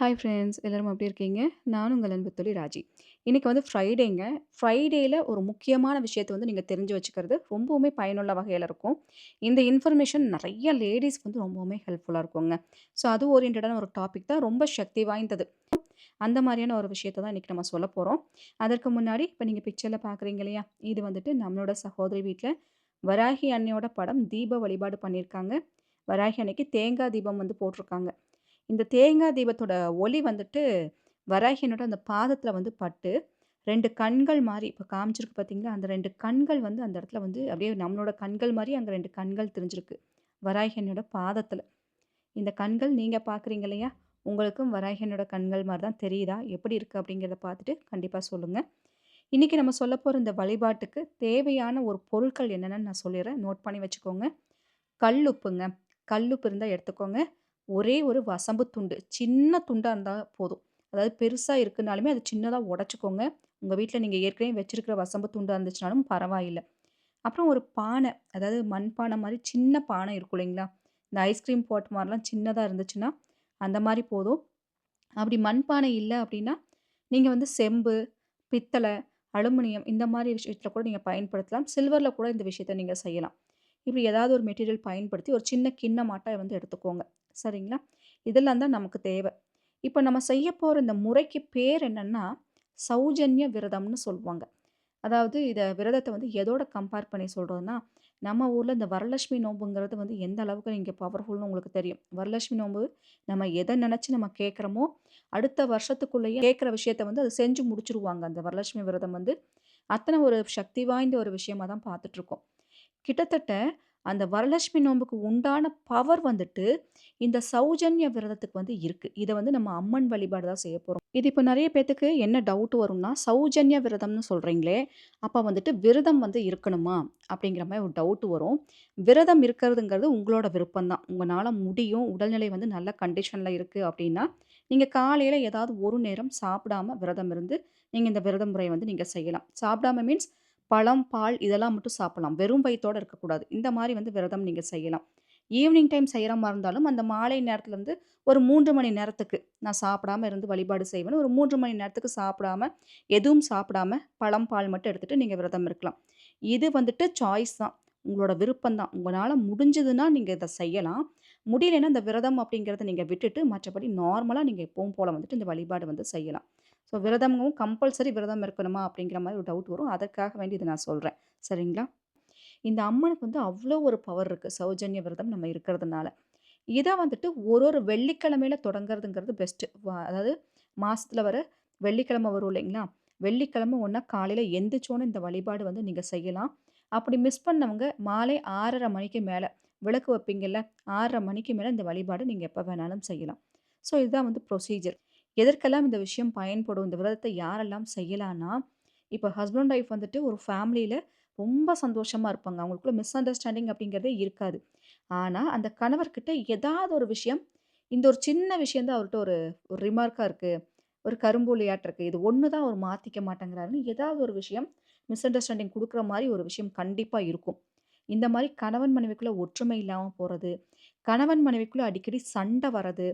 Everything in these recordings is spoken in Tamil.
ஹாய் ஃப்ரெண்ட்ஸ் எல்லாரும் எப்படி இருக்கீங்க? நானும் உங்கள் அன்பு தொழில் ராஜி. இன்றைக்கி வந்து ஃப்ரைடேங்க. ஃப்ரைடேயில் ஒரு முக்கியமான விஷயத்த வந்து நீங்கள் தெரிஞ்சு வச்சுக்கிறது ரொம்பவுமே பயனுள்ள வகையில் இருக்கும். இந்த இன்ஃபர்மேஷன் நிறைய லேடிஸ்க்கு வந்து ரொம்பவுமே ஹெல்ப்ஃபுல்லாக இருக்குங்க. ஸோ அது ஓரியன்டான ஒரு டாபிக் தான் ரொம்ப சக்தி வாய்ந்தது. அந்த மாதிரியான ஒரு விஷயத்த தான் இன்றைக்கி நம்ம சொல்லப் போகிறோம் அதற்கு முன்னாடி இப்போ நீங்கள் பிக்சரில் பார்க்குறீங்க இல்லையா? இது வந்துட்டு நம்மளோட சகோதரி வீட்டில் வராகி அன்னையோட படம் தீப வழிபாடு பண்ணியிருக்காங்க. வராகி அன்னைக்கு தேங்காய் தீபம் வந்து போட்டிருக்காங்க. இந்த தேங்காய் தீபத்தோட ஒளி வந்துட்டு வராகியனோட அந்த பாதத்தில் வந்து பட்டு ரெண்டு கண்கள் மாதிரி இப்போ காமிச்சிருக்கு பார்த்தீங்களா? அந்த ரெண்டு கண்கள் வந்து அந்த இடத்துல வந்து அப்படியே நம்மளோட கண்கள் மாதிரி அங்கே ரெண்டு கண்கள் தெரிஞ்சிருக்கு. வராகியனோட பாதத்தில் இந்த கண்கள் நீங்கள் பார்க்குறீங்க இல்லையா? உங்களுக்கும் வராகியனோட கண்கள் மாதிரி தான் தெரியுதா? எப்படி இருக்குது அப்படிங்கிறத பார்த்துட்டு கண்டிப்பாக சொல்லுங்கள் இன்னைக்கு நம்ம சொல்ல போகிற இந்த வழிபாட்டுக்கு தேவையான ஒரு பொருட்கள் என்னென்னன்னு நான் சொல்லிடுறேன் நோட் பண்ணி வச்சுக்கோங்க. கல்லுப்புங்க. கல்லுப்பு இருந்தால் எடுத்துக்கோங்க. ஒரே ஒரு வசம்பு துண்டு. சின்ன துண்டாக இருந்தால் போதும். அதாவது பெருசாக இருக்குனாலுமே அது சின்னதாக உடச்சிக்கோங்க உங்கள் வீட்டில் நீங்கள் ஏற்கனவே வச்சுருக்கிற வசம்பு துண்டாக இருந்துச்சுனாலும் பரவாயில்ல. அப்புறம் ஒரு பானை. அதாவது மண்பானை மாதிரி சின்ன பானை இருக்கும் இல்லைங்களா? இந்த ஐஸ்கிரீம் போட் மாதிரிலாம் சின்னதாக இருந்துச்சுன்னா, அந்த மாதிரி போதும். அப்படி மண்பானை இல்லை அப்படின்னா, நீங்கள் வந்து செம்பு, பித்தளை, அலுமினியம் இந்த மாதிரி விஷயத்தில் கூட நீங்கள் பயன்படுத்தலாம். சில்வரில் கூட இந்த விஷயத்த நீங்கள் செய்யலாம். இப்படி ஏதாவது ஒரு மெட்டீரியல் பயன்படுத்தி ஒரு சின்ன கிண்ணமாட்ட வந்து எடுத்துக்கோங்க. சரிங்களா? இதெல்லாம் தான் நமக்கு தேவை. இப்போ நம்ம செய்ய போகிற இந்த முறைக்கு பேர் என்னன்னா, சௌஜன்ய விரதம்னு சொல்லுவாங்க. அதாவது இதை விரதத்தை வந்து எதோட கம்பேர் பண்ணி சொல்கிறதுனா நம்ம ஊரில் இந்த வரலட்சுமி நோம்புங்கிறது வந்து எந்த அளவுக்கு இங்கே பவர்ஃபுல்னு உங்களுக்கு தெரியும். வரலட்சுமி நோம்பு நம்ம எதை நினச்சி நம்ம கேட்குறோமோ அடுத்த வருஷத்துக்குள்ளேயே கேட்குற விஷயத்த வந்து அது செஞ்சு முடிச்சுருவாங்க. அந்த வரலட்சுமி விரதம் வந்து அத்தனை ஒரு சக்தி வாய்ந்த ஒரு விஷயமாக தான் பார்த்துட்ருக்கோம் கிட்டத்தட்ட அந்த வரலட்சுமி நோம்புக்கு உண்டான பவர் வந்துட்டு இந்த சௌஜன்ய விரதத்துக்கு வந்து இருக்கு. இதை வந்து நம்ம அம்மன் வழிபாடு தான் செய்ய போறோம். இது இப்போ நிறைய பேத்துக்கு என்ன டவுட் வரும்னா, சௌஜன்ய விரதம்னு சொல்றீங்களே, அப்போ வந்துட்டு விரதம் வந்து இருக்கணுமா? அப்படிங்கிற மாதிரி ஒரு டவுட் வரும். விரதம் இருக்கிறதுங்கிறது உங்களோட விருப்பம் தான். உங்களால் முடியும். உடல்நிலை வந்து நல்ல கண்டிஷன்ல இருக்கு அப்படின்னா, நீங்கள் காலையில் ஏதாவது ஒரு நேரம் சாப்பிடாம விரதம் இருந்து, நீங்கள் இந்த விரத முறையை வந்து நீங்கள் செய்யலாம். சாப்பிடாம மீன்ஸ் பழம், பால் இதெல்லாம் மட்டும் சாப்பிடலாம். வெறும் வயிற்றோடு இருக்கக்கூடாது. இந்த மாதிரி வந்து விரதம் நீங்கள் செய்யலாம். ஈவினிங் டைம் செய்கிற மாதிரி இருந்தாலும், அந்த மாலை நேரத்தில் இருந்து ஒரு மூன்று மணி நேரத்துக்கு நான் சாப்பிடாம இருந்து வழிபாடு செய்வேன் ஒரு மூன்று மணி நேரத்துக்கு சாப்பிடாம, எதுவும் சாப்பிடாம பழம், பால் மட்டும் எடுத்துகிட்டு நீங்கள் விரதம் இருக்கலாம். இது வந்துட்டு சாய்ஸ் தான். உங்களோட விருப்பம் தான். உங்களால் முடிஞ்சதுன்னா நீங்கள் இதை செய்யலாம். முடியலைன்னா இந்த விரதம் அப்படிங்கிறத நீங்கள் விட்டுட்டு, மற்றபடி நார்மலாக நீங்கள் எப்பவும் போல் வந்துட்டு இந்த வழிபாடு வந்து செய்யலாம். ஸோ விரதமும் கம்பல்சரி விரதம் இருக்கணுமா? அப்படிங்கிற மாதிரி ஒரு டவுட் வரும். அதற்காக வேண்டி இதை நான் சொல்கிறேன் சரிங்களா? இந்த அம்மனுக்கு வந்து அவ்வளோ ஒரு பவர் இருக்குது சௌஜன்ய விரதம் நம்ம இருக்கிறதுனால. இதை வந்துட்டு ஒரு ஒரு வெள்ளிக்கிழமையில் தொடங்குறதுங்கிறது பெஸ்ட்டு. அதாவது மாதத்தில் வர வெள்ளிக்கிழமை வரும் இல்லைங்களா? வெள்ளிக்கிழமை ஒன்றா காலையில் எந்திரிச்சோன்னு இந்த வழிபாடு வந்து நீங்கள் செய்யலாம். அப்படி மிஸ் பண்ணவங்க மாலை ஆறரை மணிக்கு மேலே விளக்கு வைப்பீங்கல்ல, ஆறரை மணிக்கு மேலே இந்த வழிபாடு நீங்கள் எப்போ வேணாலும் செய்யலாம். ஸோ இதுதான் வந்து ப்ரொசீஜர். எதற்கெல்லாம் இந்த விஷயம் பயன்படும்? இந்த விரதத்தை யாரெல்லாம் செய்யலான்னா, இப்போ ஹஸ்பண்ட், ஒய்ஃப் வந்துட்டு ஒரு ஃபேமிலியில் ரொம்ப சந்தோஷமாக இருப்பாங்க. அவங்களுக்குள்ள மிஸ் அண்டர்ஸ்டாண்டிங் அப்படிங்கிறதே இருக்காது. ஆனால் அந்த கணவர்கிட்ட ஏதாவது ஒரு விஷயம், இந்த ஒரு சின்ன விஷயந்தான் அவர்கிட்ட ஒரு ஒரு ரிமார்க்காக இருக்குது ஒரு கரும்பு இருக்கு. இது ஒன்று தான் அவர் மாற்றிக்க மாட்டேங்கிறாருன்னு ஏதாவது ஒரு விஷயம் மிஸ் அண்டர்ஸ்டாண்டிங் கொடுக்குற மாதிரி ஒரு விஷயம் கண்டிப்பாக இருக்கும். இந்த மாதிரி கணவன் மனைவிக்குள்ளே ஒற்றுமை இல்லாமல் போகிறது கணவன் மனைவிக்குள்ளே அடிக்கடி சண்டை வர்றது,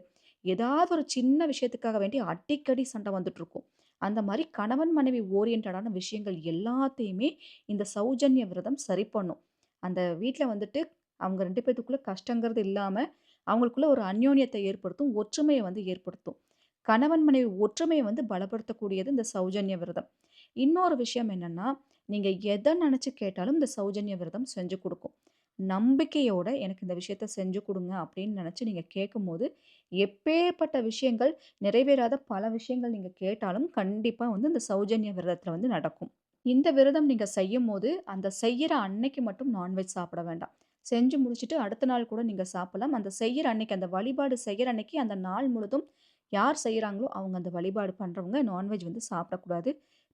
ஏதாவது ஒரு சின்ன விஷயத்துக்காக வேண்டி அடிக்கடி சண்டை வந்துட்டுருக்கும். அந்த மாதிரி கணவன் மனைவி ஓரியன்டான விஷயங்கள் எல்லாத்தையுமே இந்த சௌஜன்ய விரதம் சரி பண்ணும். அந்த வீட்டில் வந்துட்டு அவங்க ரெண்டு பேர்த்துக்குள்ளே கஷ்டங்கிறது இல்லாமல் அவங்களுக்குள்ள ஒரு அந்யோன்யத்தை ஏற்படுத்தும். ஒற்றுமையை வந்து ஏற்படுத்தும். கணவன் மனைவி ஒற்றுமையை வந்து பலப்படுத்தக்கூடியது இந்த சௌஜன்ய விரதம். இன்னொரு விஷயம் என்னென்னா நீங்கள் எதை நினச்சி கேட்டாலும் இந்த சௌஜன்ய விரதம் செஞ்சு கொடுக்கும் நம்பிக்கையோட எனக்கு இந்த விஷயத்த செஞ்சு கொடுங்க அப்படின்னு நினச்சி நீங்கள் கேட்கும்போது, எப்பேர்ப்பட்ட விஷயங்கள் நிறைவேறாத பல விஷயங்கள் நீங்கள் கேட்டாலும் கண்டிப்பாக வந்து இந்த சௌஜன்ய விரதத்தில் வந்து நடக்கும். இந்த விரதம் நீங்க செய்யும்போது, அந்த செய்கிற அன்னைக்கு மட்டும் நான்வெஜ் சாப்பிட வேண்டாம். செஞ்சு முடிச்சுட்டு அடுத்த நாள் கூட நீங்கள் சாப்பிடலாம். அந்த செய்கிற அன்னைக்கு அந்த வழிபாடு செய்கிற அன்னைக்கு அந்த நாள் முழுதும் யார் செய்கிறாங்களோ அவங்க அந்த வழிபாடு பண்ணுறவங்க நான்வெஜ் வந்து சாப்பிடக்கூடாது.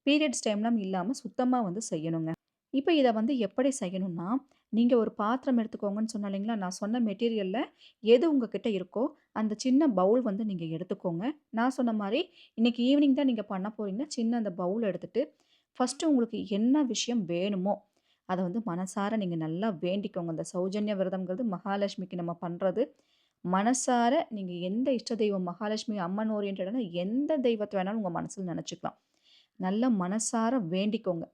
பீரியட்ஸ் டைம்லாம் இல்லாமல் சுத்தமாக வந்து செய்யணுங்க. இப்போ இதை வந்து எப்படி செய்யணும்னா, நீங்கள் ஒரு பாத்திரம் எடுத்துக்கோங்கன்னு சொன்னாலிங்களா இல்லைங்களா? நான் சொன்ன மெட்டீரியலில் எது உங்ககிட்ட இருக்கோ, அந்த சின்ன பவுல் வந்து நீங்கள் எடுத்துக்கோங்க. நான் சொன்ன மாதிரி இன்னைக்கு ஈவினிங் தான் நீங்கள் பண்ண போகிறீங்கன்னா சின்ன அந்த பவுல் எடுத்துகிட்டு ஃபஸ்ட்டு உங்களுக்கு என்ன விஷயம் வேணுமோ, அதை வந்து மனசார நீங்கள் நல்லா வேண்டிக்கோங்க. இந்த சௌஜன்ய விரதம்ங்கிறது மகாலட்சுமிக்கு நம்ம பண்ணுறது மனசார நீங்கள் எந்த இஷ்ட தெய்வம் மகாலட்சுமி அம்மன் ஓரியன்டடான எந்த தெய்வத்தை வேணாலும் உங்கள் மனசில் நினச்சிக்கலாம் நல்லா மனசார வேண்டிக்கோங்க.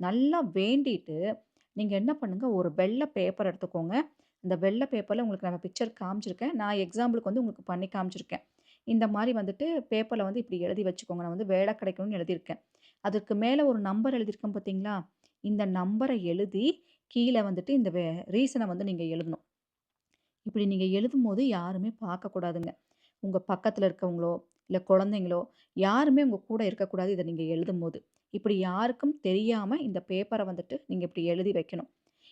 நல்லா வேண்டிட்டு, நீங்கள் என்ன பண்ணுங்கள் ஒரு வெள்ளை பேப்பர் எடுத்துக்கோங்க. இந்த வெள்ளை பேப்பரில் உங்களுக்கு நான் பிக்சர் காமிச்சிருக்கேன். நான் எக்ஸாம்பிளுக்கு வந்து உங்களுக்கு பண்ணி காமிச்சிருக்கேன். இந்த மாதிரி வந்துட்டு பேப்பரில் வந்து இப்படி எழுதி வச்சுக்கோங்க. நான் வந்து வேலை கிடைக்கணும்னு எழுதியிருக்கேன். அதற்கு மேலே ஒரு நம்பர் எழுதியிருக்கேன் பார்த்தீங்களா? இந்த நம்பரை எழுதி, கீழே வந்துட்டு இந்த வே ரீசனை வந்து நீங்கள் எழுதணும். இப்படி நீங்கள் எழுதும் எழுதும்போது யாருமே பார்க்கக்கூடாதுங்க. உங்கள் பக்கத்தில் இருக்கவங்களோ, இல்லை குழந்தைங்களோ, யாருமே உங்கள் கூட இருக்கக்கூடாது. இதை நீங்கள் எழுதும் போது இப்படி யாருக்கும் தெரியாமல் இந்த பேப்பரை வந்துட்டு நீங்கள் இப்படி எழுதி வைக்கணும்.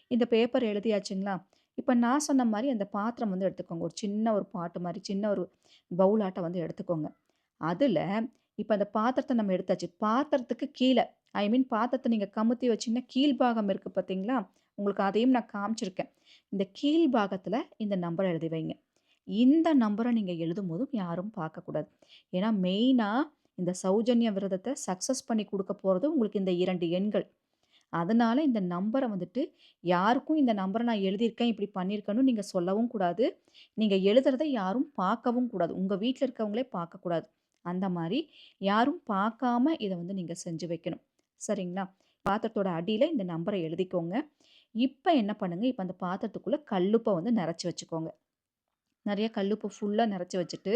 இந்த பேப்பர் எழுதியாச்சுங்களா? இப்போ நான் சொன்ன மாதிரி அந்த பாத்திரம் வந்து எடுத்துக்கோங்க. ஒரு சின்ன ஒரு பாட்டு மாதிரி சின்ன ஒரு பவுலாட்டம் வந்து எடுத்துக்கோங்க. அதில் இப்போ அந்த பாத்திரத்தை நம்ம எடுத்தாச்சு. பாத்திரத்துக்கு கீழே ஐ மீன் பாத்திரத்தை நீங்கள் கமுத்தி வச்சீங்கன்னா, கீழ்பாகம் இருக்குது பார்த்தீங்களா? உங்களுக்கு அதையும் நான் காமிச்சிருக்கேன். இந்த கீழ்பாகத்தில் இந்த நம்பரை எழுதி வைங்க. இந்த நம்பரை நீங்கள் எழுதும் எழுதும்போதும் யாரும் பார்க்கக்கூடாது. ஏன்னா மெயினாக இந்த சௌஜன்ய விரதத்தை சக்ஸஸ் பண்ணி கொடுக்க போகிறது உங்களுக்கு இந்த இரண்டு எண்கள். அதனால் இந்த நம்பரை வந்துட்டு யாருக்கும் இந்த நம்பரை நான் எழுதியிருக்கேன், இப்படி பண்ணியிருக்கேன்னு நீங்கள் சொல்லவும் கூடாது. நீங்கள் எழுதுறதை யாரும் பார்க்கவும் கூடாது. உங்கள் வீட்டில் இருக்கவங்களே பார்க்கக்கூடாது. அந்த மாதிரி யாரும் பார்க்காம இதை வந்து நீங்கள் செஞ்சு வைக்கணும். சரிங்களா? பாத்திரத்தோட அடியில் இந்த நம்பரை எழுதிக்கோங்க. இப்போ என்ன பண்ணுங்கள் இப்போ அந்த பாத்திரத்துக்குள்ளே கல்லுப்பை வந்து நிறச்சி வச்சுக்கோங்க. நிறைய கல்லுப்பு ஃபுல்லாக நிறச்சி வச்சுட்டு,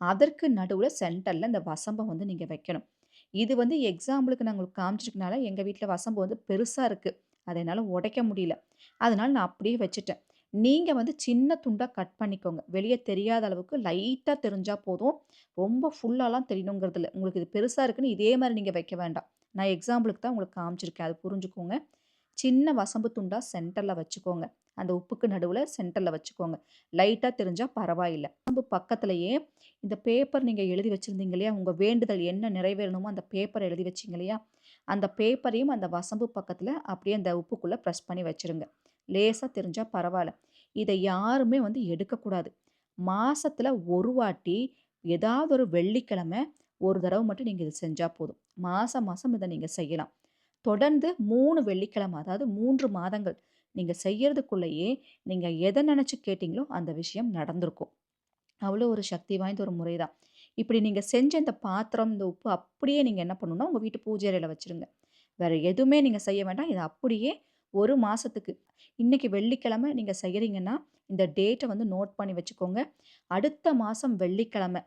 அதற்கு நடுவில் சென்டரில் இந்த வசம்பை வந்து நீங்கள் வைக்கணும். இது வந்து எக்ஸாம்பிளுக்கு நான் உங்களுக்கு காமிச்சிருக்கனால, எங்கள் வீட்டில் வசம்பு வந்து பெருசாக இருக்குது அதை என்னால் உடைக்க முடியல. அதனால் நான் அப்படியே வச்சுட்டேன். நீங்கள் வந்து சின்ன துண்டாக கட் பண்ணிக்கோங்க. வெளியே தெரியாத அளவுக்கு லைட்டாக தெரிஞ்சால் போதும். ரொம்ப ஃபுல்லாலாம் தெரியணுங்கிறது உங்களுக்கு இது பெருசாக இருக்குன்னு இதே மாதிரி நீங்கள் வைக்க வேண்டாம். நான் எக்ஸாம்பிளுக்கு தான் உங்களுக்கு காமிச்சிருக்கேன். அது புரிஞ்சுக்கோங்க. சின்ன வசம்பு துண்டா சென்டர்ல வச்சுக்கோங்க. அந்த உப்புக்கு நடுவில் சென்டரில் வச்சுக்கோங்க. லைட்டாக தெரிஞ்சால் பரவாயில்லை நம்ம பக்கத்துலையே இந்த பேப்பர் நீங்கள் எழுதி வச்சுருந்தீங்க இல்லையா? உங்கள் வேண்டுதல் என்ன நிறைவேறணுமோ அந்த பேப்பர் எழுதி வச்சீங்க இல்லையா? அந்த பேப்பரையும் அந்த வசம்பு பக்கத்தில் அப்படியே அந்த உப்புக்குள்ளே ப்ரெஸ் பண்ணி வச்சுருங்க. லேசாக தெரிஞ்சால் பரவாயில்ல இதை யாருமே வந்து எடுக்கக்கூடாது. மாதத்தில் ஒரு வாட்டி ஏதாவது ஒரு வெள்ளிக்கிழமை ஒரு தடவை மட்டும் நீங்கள் இது செஞ்சால் போதும். மாதம் மாதம் இதை நீங்கள் செய்யலாம். தொடர்ந்து மூணு வெள்ளிக்கிழமை அதாவது மூன்று மாதங்கள் நீங்கள் செய்யறதுக்குள்ளேயே நீங்கள் எதை நினச்சி கேட்டிங்களோ அந்த விஷயம் நடந்திருக்கும். அவ்வளோ ஒரு சக்தி வாய்ந்த ஒரு முறை தான். இப்படி நீங்கள் செஞ்ச இந்த பாத்திரம், இந்த உப்பு அப்படியே நீங்கள் என்ன பண்ணணும்னா, உங்கள் வீட்டு பூஜை அறையில் வச்சுருங்க. வேறு எதுவுமே நீங்கள் செய்ய வேண்டாம். இது அப்படியே ஒரு மாதத்துக்கு இன்றைக்கி வெள்ளிக்கிழமை நீங்கள் செய்கிறீங்கன்னா இந்த டேட்டை வந்து நோட் பண்ணி வச்சுக்கோங்க. அடுத்த மாதம் வெள்ளிக்கிழமை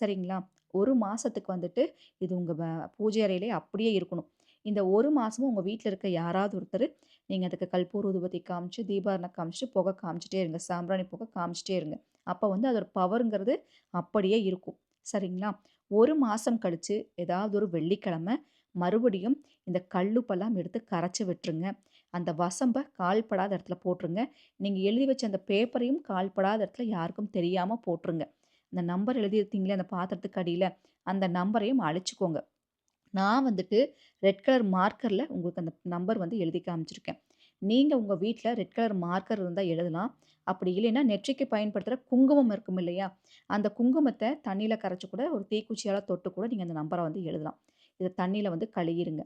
சரிங்களா? ஒரு மாதத்துக்கு வந்துட்டு இது உங்கள் பூஜை அறையிலேயே அப்படியே இருக்கணும். இந்த ஒரு மாதமும் உங்கள் வீட்டில் இருக்க யாராவது ஒருத்தர் நீங்கள் அதுக்கு கல்பூர் ஊதுபத்தி காமிச்சு, தீபாரணை காமிச்சு புகை காமிச்சிட்டே இருங்க. சாம்பிராணி புகை காமிச்சிட்டே இருங்க. அப்போ வந்து அதோட பவருங்கிறது அப்படியே இருக்கும். சரிங்களா? ஒரு மாதம் கழிச்சு ஏதாவது ஒரு வெள்ளிக்கிழமை மறுபடியும் இந்த கல்லுப்பெல்லாம் எடுத்து கரைச்சி விட்டுருங்க. அந்த வசம்ப கால்படாத இடத்துல போட்டுருங்க. நீங்கள் எழுதி வச்ச அந்த பேப்பரையும் கால்படாத இடத்துல யாருக்கும் தெரியாமல் போட்டுருங்க. அந்த நம்பர் எழுதியிருக்கீங்களே அந்த பாத்திரத்துக்கு அடியில் அந்த நம்பரையும் அழிச்சுக்கோங்க. நான் வந்துட்டு ரெட் கலர் மார்க்கரில் உங்களுக்கு அந்த நம்பர் வந்து எழுதி காமிச்சிருக்கேன். நீங்கள் உங்கள் வீட்டில் ரெட் கலர் மார்க்கர் இருந்தால் எழுதலாம். அப்படி இல்லைன்னா, நெற்றிக்கு பயன்படுத்துகிற குங்குமம் இருக்கும் இல்லையா? அந்த குங்குமத்தை தண்ணியில் கரைச்சி கூட ஒரு தீக்குச்சியால் தொட்டு கூட நீங்கள் அந்த நம்பரை வந்து எழுதலாம். இதை தண்ணியில் வந்து கழுகிருங்க.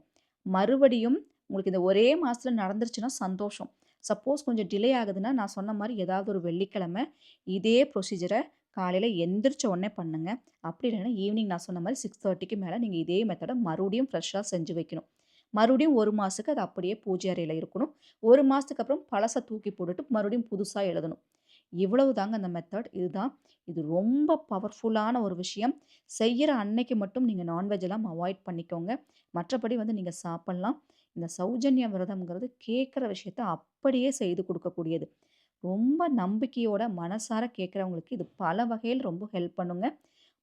மறுபடியும் உங்களுக்கு இந்த ஒரே மாதத்தில் நடந்துருச்சுன்னா சந்தோஷம். சப்போஸ் கொஞ்சம் டிலே ஆகுதுன்னா, நான் சொன்ன மாதிரி ஏதாவது ஒரு வெள்ளிக்கிழமை இதே ப்ரொசீஜரை காலையில் எந்திரிச்ச உடனே பண்ணுங்க. அப்படி இல்லைன்னா ஈவினிங் நான் சொன்ன மாதிரி சிக்ஸ் தேர்ட்டிக்கு மேலே நீங்கள் இதே மெத்தடை மறுபடியும் ஃப்ரெஷ்ஷாக செஞ்சு வைக்கணும். மறுபடியும் ஒரு மாதத்துக்கு அது அப்படியே பூஜை அறையில் இருக்கணும். ஒரு மாதத்துக்கு அப்புறம் பழசை தூக்கி போட்டுட்டு மறுபடியும் புதுசாக எழுதணும். இவ்வளவு தாங்க அந்த மெத்தட். இதுதான். இது ரொம்ப பவர்ஃபுல்லான ஒரு விஷயம். செய்கிற அன்னைக்கு மட்டும் நீங்கள் நான்வெஜ் எல்லாம் அவாய்ட் பண்ணிக்கோங்க. மற்றபடி வந்து நீங்கள் சாப்பிட்லாம் இந்த சௌஜன்ய விரதம்ங்கிறது கேட்குற விஷயத்த அப்படியே செய்து கொடுக்கக்கூடியது ரொம்ப நம்பிக்கையோட மனசார கேட்குறவங்களுக்கு இது பல வகையில் ரொம்ப ஹெல்ப் பண்ணுங்க.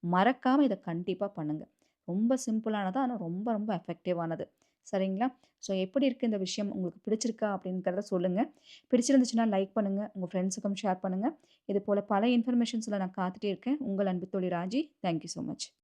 மறக்காமல் இதை கண்டிப்பாக பண்ணுங்கள் ரொம்ப சிம்பிளானது. ஆனால் ரொம்ப ரொம்ப எஃபெக்டிவானது. சரிங்களா? ஸோ எப்படி இருக்குது இந்த விஷயம்? உங்களுக்கு பிடிச்சிருக்கா? அப்படிங்கிறத சொல்லுங்கள் பிடிச்சிருந்துச்சுன்னா லைக் பண்ணுங்கள் உங்கள் ஃப்ரெண்ட்ஸுக்கும் ஷேர் பண்ணுங்க. இது போல் பல இன்ஃபர்மேஷன்ஸில் நான் காத்துட்டே இருக்கேன். உங்கள் அன்பு தொழில் Raji. Thank you so much.